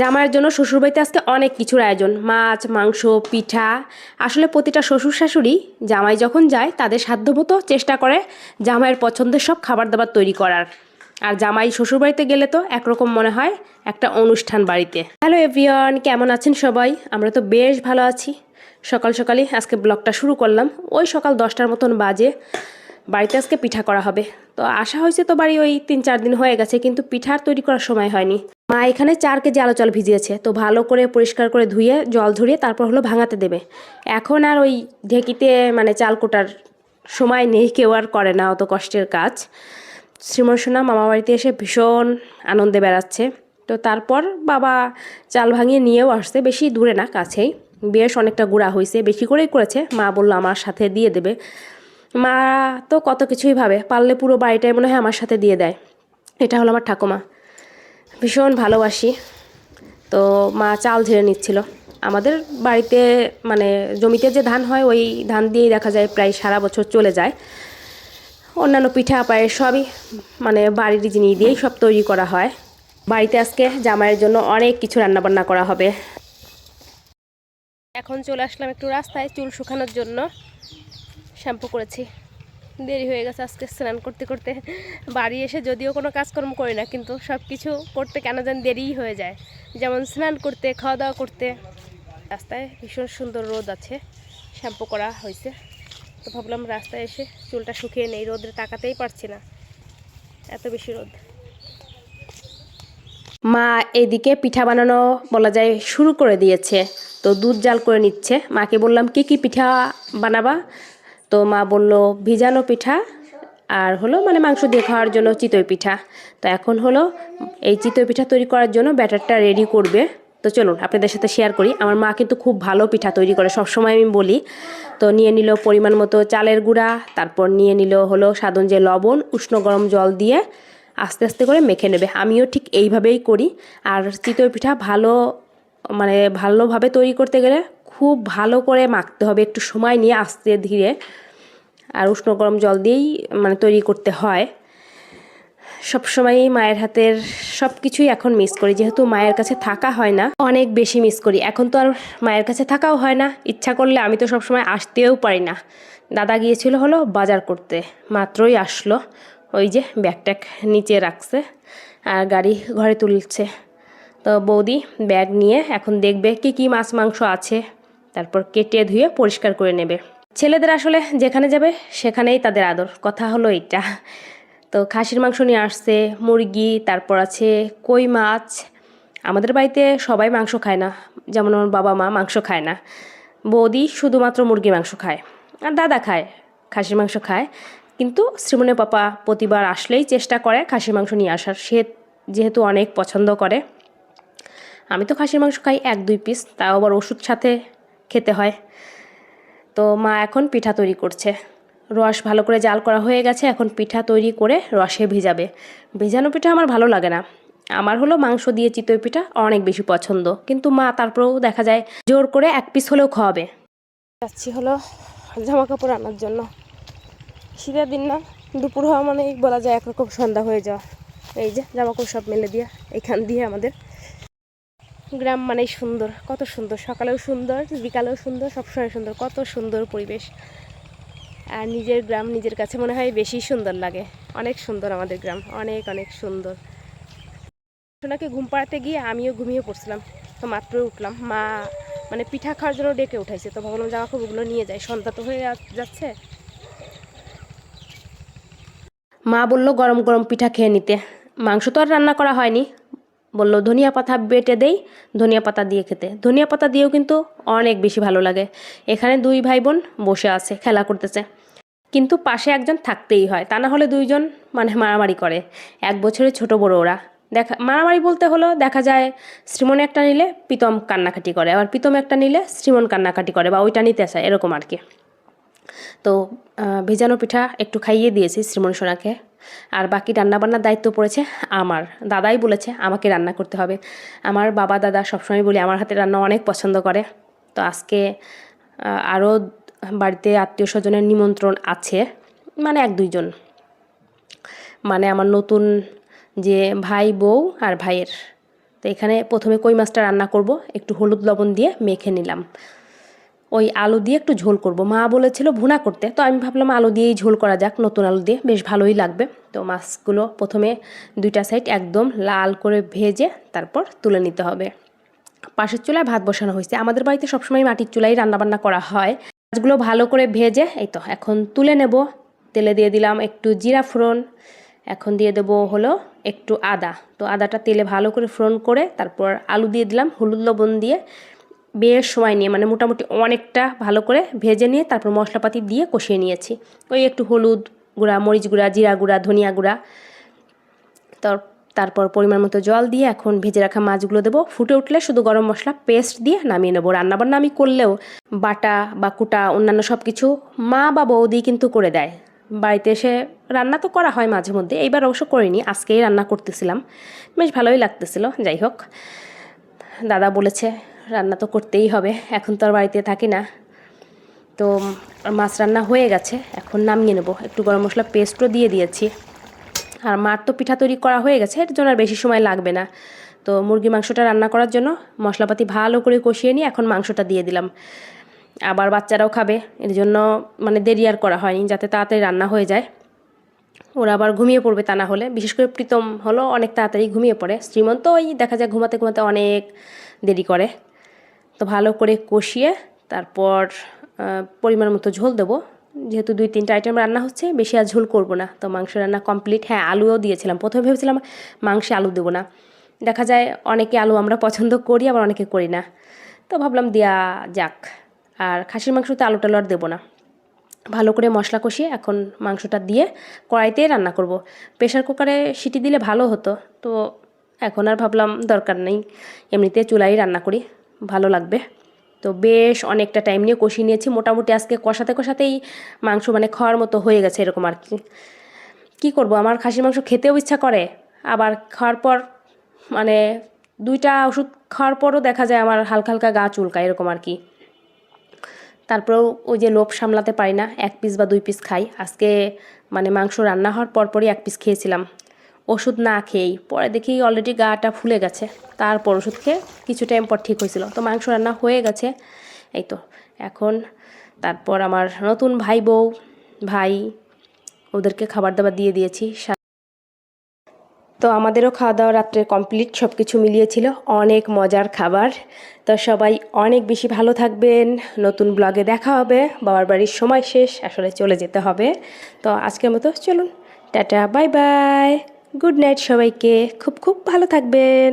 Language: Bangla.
জামাইয়ের জন্য শ্বশুরবাড়িতে আজকে অনেক কিছুর আয়োজন। মাছ, মাংস, পিঠা। আসলে প্রতিটা শ্বশুর শাশুড়ি জামাই যখন যায়, তাদের সাধ্যমতো চেষ্টা করে জামাইয়ের পছন্দের সব খাবার দাবার তৈরি করার। আর জামাই শ্বশুরবাড়িতে গেলে তো একরকম মনে হয় একটা অনুষ্ঠান বাড়িতে। হ্যালো এভরিওয়ান, কেমন আছেন সবাই? আমরা তো বেশ ভালো আছি। সকাল সকালই আজকে ব্লগটা শুরু করলাম। ওই সকাল দশটার মতন বাজে। বাড়িতে আজকে পিঠা করা হবে। তো আসা হয়েছে তো বাড়ি ওই তিন চার দিন হয়ে গেছে, কিন্তু পিঠার তৈরি করার সময় হয়নি। মা এখানে চার কেজি আলো চাল ভিজিয়েছে, তো ভালো করে পরিষ্কার করে ধুয়ে, জল ঝরিয়ে তারপর হলো ভাঙাতে দেবে। এখন আর ওই ঢেকিতে মানে চাল কোটার সময় নেই, কেউ আর করে না অত কষ্টের কাজ। শ্রীমন সোনা মামা বাড়িতে এসে ভীষণ আনন্দে বেড়াচ্ছে। তো তারপর বাবা চাল ভাঙিয়ে নিয়েও আসছে, বেশি দূরে না, কাছেই। বেশ অনেকটা গুঁড়া হয়েছে, বেশি করেই করেছে। মা বলল, আমার সাথে দিয়ে দেবে। মা তো কত কিছুই ভাবে, পারলে পুরো বাড়িটাই মনে হয় আমার সাথে দিয়ে দেয়। এটা হলো আমার ঠাকুমা। ভীষণ ভালোবাসি। তো মা চাল ঝেড়ে নিচ্ছিল। আমাদের বাড়িতে মানে জমিতে যে ধান হয়, ওই ধান দিয়েই দেখা যায় প্রায় সারা বছর চলে যায়। অন্যান্য পিঠা পায়ে সবই মানে বাড়ির জিনিস দিয়েই সব তৈরি করা হয়। বাড়িতে আজকে জামাইয়ের জন্য অনেক কিছু রান্নাবান্না করা হবে। এখন চলে আসলাম একটু রাস্তায় চুল শুকানোর জন্য। শ্যাম্পু করেছি। দেরি হয়ে গেছে আজকে স্নান করতে করতে। বাড়ি এসে যদিও কোনো কাজকর্ম করি না, কিন্তু সব কিছু করতে কেন যেন দেরিই হয়ে যায়। যেমন স্নান করতে খাওয়া দাওয়া করতে। রাস্তায় ভীষণ সুন্দর রোদ আছে, শ্যাম্পু করা হয়েছে। তো ভাবলাম রাস্তায় এসে চুলটা শুকিয়ে নেই, রোদে তাকাতেই পারছি না। এত বেশি রোদ। মা এদিকে পিঠা বানানো বলা যায় শুরু করে দিয়েছে। তো দুধ জাল করে নিচ্ছে। মাকে বললাম, কি কি পিঠা বানাবা? তো মা বলল, ভিজানো পিঠা আর হলো মানে মাংস দিয়ে খাওয়ার জন্য চিতই পিঠা। তো এখন হলো এই চিতই পিঠা তৈরি করার জন্য ব্যাটারটা রেডি করবে। তো চলুন, আপনাদের সাথে শেয়ার করি। আমার মা কিন্তু খুব ভালো পিঠা তৈরি করে, সবসময় আমি বলি। তো নিয়ে নিল পরিমাণ মতো চালের গুঁড়া, তারপর নিয়ে নিল হলো সাধন যে লবণ, উষ্ণ গরম জল দিয়ে আস্তে আস্তে করে মেখে নেবে। আমিও ঠিক এইভাবেই করি। আর চিতই পিঠা ভালো মানে ভালোভাবে তৈরি করতে গেলে খুব ভালো করে মাখতে হবে। একটু সময় নিয়ে আস্তে ধীরে আর উষ্ণ গরম জল দিয়েই মানে তৈরি করতে হয়। সবসময়ই মায়ের হাতের সব কিছুই এখন মিস করি, যেহেতু মায়ের কাছে থাকা হয় না, অনেক বেশি মিস করি। এখন তো আর মায়ের কাছে থাকাও হয় না, ইচ্ছা করলে আমি তো সবসময় আসতেও পারি না। দাদা গিয়েছিল হলো বাজার করতে, মাত্রই আসলো, ওই যে ব্যাগ ট্যাগ নিচে রাখছে আর গাড়ি ঘরে তুলছে। তো বৌদি ব্যাগ নিয়ে এখন দেখবে কি কি মাছ মাংস আছে, তারপর কেটে ধুয়ে পরিষ্কার করে নেবে। ছেলেদের আসলে যেখানে যাবে, সেখানেই তাদের আদর। কথা হলো এইটা। তো খাসির মাংস নিয়ে আসছে, মুরগি, তারপর আছে কই মাছ। আমাদের বাড়িতে সবাই মাংস খায় না। যেমন আমার বাবা মা মাংস খায় না। বৌদি শুধুমাত্র মুরগি মাংস খায়। আর দাদা খায়, খাসির মাংস খায়। কিন্তু শ্রীমনের পাপা প্রতিবার আসলেই চেষ্টা করে খাসির মাংস নিয়ে আসার। সে যেহেতু অনেক পছন্দ করে। আমি তো খাসির মাংস খাই এক দুই পিস তাও আবার ওষুধ সাথে খেতে হয়। তো মা এখন পিঠা তৈরি করছে। রস ভালো করে জাল করা হয়ে গেছে, এখন পিঠা তৈরি করে রসে ভিজাবে। ভিজানো পিঠা আমার ভালো লাগে না। আমার হলো মাংস দিয়ে চিতই পিঠা অনেক বেশি পছন্দ। কিন্তু মা তারপরেও দেখা যায় জোর করে এক পিস হলেও খাওয়াবে। যাচ্ছি হলো জামা কাপড় আনার জন্য। শীতের দিন না, দুপুর হওয়া মানে বলা যায় একরকম সন্ধ্যা হয়ে যাওয়া। এই যে জামা কাপড় সব মেলে দিয়া এখান দিয়ে আমাদের গ্রাম মানেই সুন্দর, কত সুন্দর। সকালেও সুন্দর, বিকালেও সুন্দর, সবসময় সুন্দর, কত সুন্দর পরিবেশ। আর নিজের গ্রাম নিজের কাছে মনে হয় বেশি সুন্দর লাগে। অনেক সুন্দর আমাদের গ্রাম, অনেক অনেক সুন্দর। সোনাকে ঘুম পাড়াতে গিয়ে আমিও ঘুমিয়ে পড়ছিলাম, তো মাত্র উঠলাম। মা মানে পিঠা খাওয়ার জন্য ডেকে উঠাইছে, তো ভাবলাম জামা কাপড়গুলো নিয়ে যাই। সন্ধ্যা তো হয়ে যাচ্ছে। মা বলল, গরম গরম পিঠা খেয়ে নিতে। মাংস তো আর রান্না করা হয়নি। বলল, ধনিয়া পাতা বেটে দেই, ধনিয়া পাতা দিয়ে খেতে। ধনিয়া পাতা দিয়েও কিন্তু অনেক বেশি ভালো লাগে। এখানে দুই ভাই বোন বসে আছে, খেলা করতেছে। কিন্তু পাশে একজন থাকতেই হয়, তা না হলে দুইজন মানে মারামারি করে। এক বছরের ছোট বড় ওরা। দেখা, মারামারি বলতে হলো, দেখা যায় শ্রীমন একটা নিলে প্রীতম কান্নাকাটি করে, আবার প্রীতম একটা নিলে শ্রীমন কান্নাকাটি করে বা ওইটা নিতে আসে এরকম আর কি। তো ভেজানো পিঠা একটু খাইয়ে দিয়েছি শ্রীমন সোনাকে। আর বাকি রান্নাবান্নার দায়িত্ব পড়েছে আমার। দাদাই বলেছে আমাকে রান্না করতে হবে। আমার বাবা দাদা সবসময় বলি আমার হাতে রান্না অনেক পছন্দ করে। তো আজকে আরও বাড়িতে আত্মীয় স্বজনের নিমন্ত্রণ আছে মানে এক দুইজন। মানে আমার নতুন যে ভাই বউ আর ভাইয়ের। তো এখানে প্রথমে কই মাছটা রান্না করব, একটু হলুদ লবণ দিয়ে মেখে নিলাম। ওই আলু দিয়ে একটু ঝোল করব। মা বলেছিল ভুনা করতে। তো আমি ভাবলাম আলু দিয়েই ঝোল করা যাক, নতুন আলু দিয়ে। বেশ ভালোই লাগবে। তো মাছগুলো প্রথমে দুইটা সাইড একদম লাল করে ভেজে তারপর তুলে নিতে হবে। পাশের চুলায় ভাত বসানো হয়েছে। আমাদের বাড়িতে সবসময় মাটির চুলাই রান্নাবান্না করা হয়। মাছগুলো ভালো করে ভেজে, এই তো, এখন তুলে নেব। তেলে দিয়ে দিলাম একটু জিরা ফোড়ন। এখন দিয়ে দেব হলো একটু আদা। তো আদাটা তেলে ভালো করে ফোড়ন করে তারপর আলু দিয়ে দিলাম। হলুদ লবণ দিয়ে বেশ সময় নিয়ে মানে মোটামুটি অনেকটা ভালো করে ভেজে নিয়ে তারপর মশলাপাতি দিয়ে কষিয়ে নিয়েছি। ওই একটু হলুদ গুঁড়া, মরিচ গুঁড়া, জিরা গুঁড়া, ধনিয়া গুঁড়া, তার, তারপর পরিমাণ মতো জল দিয়ে এখন ভেজে রাখা মাছগুলো দেবো। ফুটে উঠলে শুধু গরম মশলা পেস্ট দিয়ে নামিয়ে নেব। রান্নাবান্না আমি করলেও বাটা বা কুটা, অন্যান্য সব কিছু মা বা বৌদি কিন্তু করে দেয়। বাড়িতে এসে রান্না তো করা হয় মাঝে মধ্যে, এইবার অবশ্য করিনি, আজকেই রান্না করতেছিলাম। বেশ ভালোই লাগতেছিল, যাই হোক। দাদা বলেছে রান্না তো করতেই হবে, এখন তো আর বাড়িতে থাকি না। তো মাছ রান্না হয়ে গেছে, এখন নামিয়ে নেব। একটু গরম মশলা পেস্টও দিয়ে দিয়েছি। আর মার তো পিঠা তৈরি করা হয়ে গেছে, এর জন্য আর বেশি সময় লাগবে না। তো মুরগি মাংসটা রান্না করার জন্য মশলাপাতি ভালো করে কষিয়ে নিয়ে এখন মাংসটা দিয়ে দিলাম। আবার বাচ্চারাও খাবে, এর জন্য মানে দেরি আর করা হয়নি, যাতে তাড়াতাড়ি রান্না হয়ে যায়। ওরা আবার ঘুমিয়ে পড়বে তা না হলে, বিশেষ করে প্রীতম হলো অনেক তাড়াতাড়ি ঘুমিয়ে পড়ে। শ্রীমন্ত ওই দেখা যায় ঘুমাতে ঘুমাতে অনেক দেরি করে। তো ভালো করে কষিয়ে তারপর পরিমাণ মতো ঝোল দেবো। যেহেতু দুই, তিনটা আইটেম রান্না হচ্ছে, বেশি আর ঝোল করব না। তো মাংস রান্না কমপ্লিট হ্যাঁ আলুও দিয়েছিলাম। প্রথমে ভেবেছিলাম মাংসে আলু দেবো না। দেখা যায় অনেকে আলু আমরা পছন্দ করি, আবার অনেকে করি না। তো ভাবলাম দেয়া যাক। আর খাসির মাংসতে আলু টালু আর দেবো না। ভালো করে মশলা কষিয়ে এখন মাংসটা দিয়ে কড়াইতেই রান্না করব। প্রেশার কুকারে সিটি দিলে ভালো হতো। তো এখন আর ভাবলাম দরকার নেই। এমনিতে চুলাই রান্না করি। ভালো লাগবে। তো বেশ অনেকটা টাইম নিয়ে কষিয়ে নিয়েছি। মোটামুটি আজকে কষাতে কষাতেই মাংস মানে খাওয়ার মতো হয়ে গেছে এরকম আর কি। কী করব? আমার খাসির মাংস খেতেও ইচ্ছা করে। আবার খাওয়ার পর মানে দুইটা ওষুধ খাওয়ার পরও দেখা যায় আমার হালকা হালকা গা চুলকায় এরকম আর কি। তারপরেও ওই যে লোভ সামলাতে পারি না। এক পিস বা দুই পিস খাই। আজকে মানে মাংস রান্না হওয়ার পরপরই এক পিস খেয়েছিলাম। ওষুধ না খেয়েই। পরে দেখি অলরেডি গাটা ফুলে গেছে। তারপর ওষুধ খেয়ে কিছু টাইম পর ঠিক হয়েছিল। তো মাংস রান্না হয়ে গেছে। এই তো, এখন তারপর আমার নতুন ভাই বউ, ভাই, ওদেরকে খাবার দাবার দিয়ে দিয়েছি। তো আমাদেরও খাওয়া দাওয়া রাত্রে কমপ্লিট সব কিছু মিলিয়েছিল। অনেক মজার খাবার। তো সবাই অনেক বেশি ভালো থাকবেন। নতুন ব্লগে দেখা হবে। বাবার বাড়ির সময় শেষ। আসলে চলে যেতে হবে। তো আজকের মতো চলুন। Tata bye bye good night সবাইকে। খুব খুব ভালো থাকবেন।